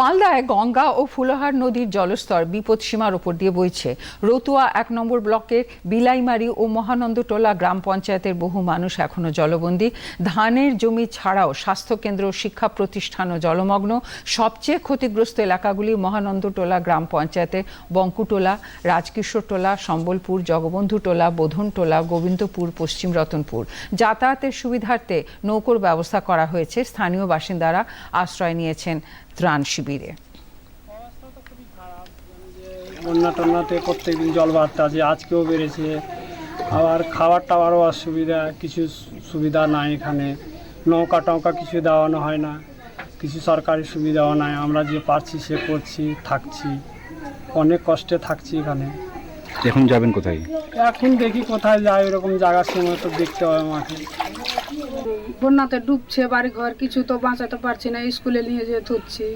মালদায় গঙ্গা ও ফুলহার নদীর জলস্তর বিপদসীমার ওপর দিয়ে বইছে। রতুয়া এক নম্বর ব্লকের বিলাইমারি ও মহানন্দটোলা গ্রাম পঞ্চায়েতের বহু মানুষ এখনও জলবন্দী। ধানের জমি ছাড়াও স্বাস্থ্যকেন্দ্র, শিক্ষা প্রতিষ্ঠানও জলমগ্ন। সবচেয়ে ক্ষতিগ্রস্ত এলাকাগুলি মহানন্দটোলা গ্রাম পঞ্চায়েতের বঙ্কুটোলা, রাজকিশোরটোলা, সম্বলপুর, জগবন্ধুটোলা, বোধনটোলা, গোবিন্দপুর, পশ্চিম রতনপুর। যাতায়াতের সুবিধার্থে নৌকোর ব্যবস্থা করা হয়েছে। স্থানীয় বাসিন্দারা আশ্রয় নিয়েছেন। ত্রাণ শিবিরে। বন্যা টন্যাতে প্রত্যেকদিন জল বাড়তে আছে আজকেও বেড়েছে আবার খাবার টাবারও অসুবিধা কিছু সুবিধা নাই এখানে। নৌকা টৌকা কিছু দেওয়ানো হয় না কিছু সরকারি সুবিধাও নাই আমরা যে পারছি সে করছি থাকছি। অনেক কষ্টে থাকছি এখানে। এখন যাবেন কোথায়? এখন দেখি কোথায় যাই এরকম জায়গার সময় তো দেখতে হবে আমাকে। বন্যাতে ডুবছে বাড়ি ঘর কিছু তো বাঁচাতে পারছি না স্কুলে নিয়ে যেয়ে থুচ্ছি।